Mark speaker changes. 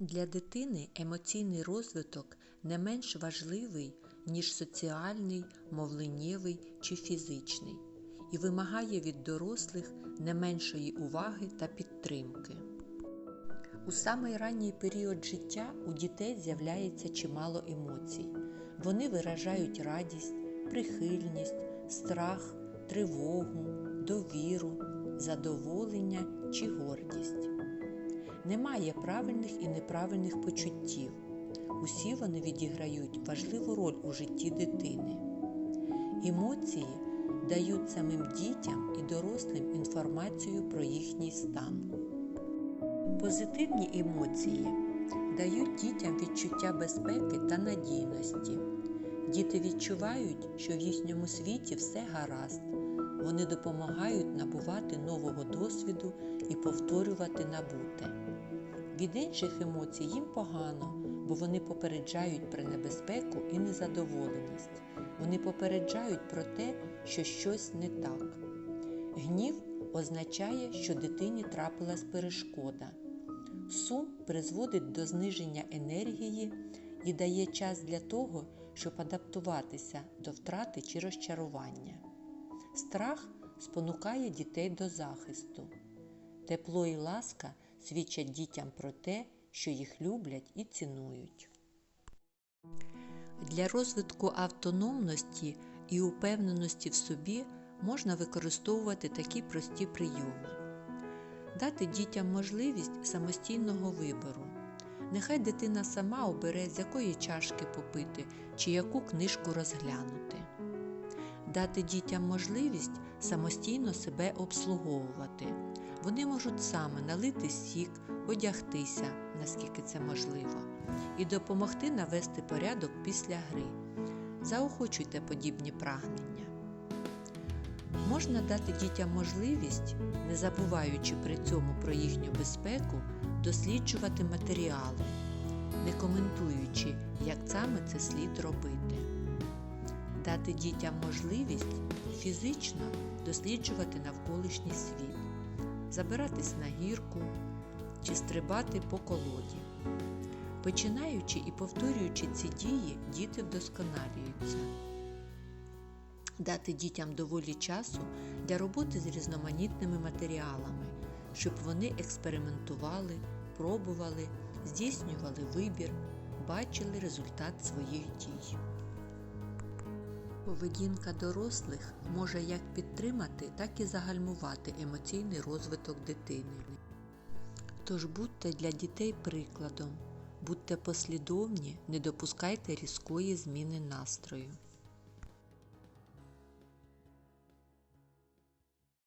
Speaker 1: Для дитини емоційний розвиток не менш важливий, ніж соціальний, мовленнєвий чи фізичний, і вимагає від дорослих не меншої уваги та підтримки. У самий ранній період життя у дітей з'являється чимало емоцій. Вони виражають радість, прихильність, страх, тривогу, довіру, задоволення чи гордість. Немає правильних і неправильних почуттів. Усі вони відіграють важливу роль у житті дитини. Емоції дають самим дітям і дорослим інформацію про їхній стан. Позитивні емоції дають дітям відчуття безпеки та надійності. Діти відчувають, що в їхньому світі все гаразд. Вони допомагають набувати нового досвіду і повторювати набуте. Від інших емоцій їм погано, бо вони попереджають про небезпеку і незадоволеність. Вони попереджають про те, що щось не так. Гнів означає, що дитині трапилась перешкода. Сум призводить до зниження енергії і дає час для того, щоб адаптуватися до втрати чи розчарування. Страх спонукає дітей до захисту. Тепло і ласка свідчать дітям про те, що їх люблять і цінують. Для розвитку автономності і упевненості в собі можна використовувати такі прості прийоми. Дати дітям можливість самостійного вибору. Нехай дитина сама обере, з якої чашки попити чи яку книжку розглянути. Дати дітям можливість самостійно себе обслуговувати. Вони можуть саме налити сік, одягтися, наскільки це можливо, і допомогти навести порядок після гри. Заохочуйте подібні прагнення. Можна дати дітям можливість, не забуваючи при цьому про їхню безпеку, досліджувати матеріали, не коментуючи, як саме це слід робити. Дати дітям можливість фізично досліджувати навколишній світ, забиратись на гірку чи стрибати по колоді. Починаючи і повторюючи ці дії, діти вдосконалюються. Дати дітям доволі часу для роботи з різноманітними матеріалами, щоб вони експериментували, пробували, здійснювали вибір, бачили результат своїх дій. Поведінка дорослих може як підтримати, так і загальмувати емоційний розвиток дитини. Тож будьте для дітей прикладом, будьте послідовні, не допускайте різкої зміни настрою.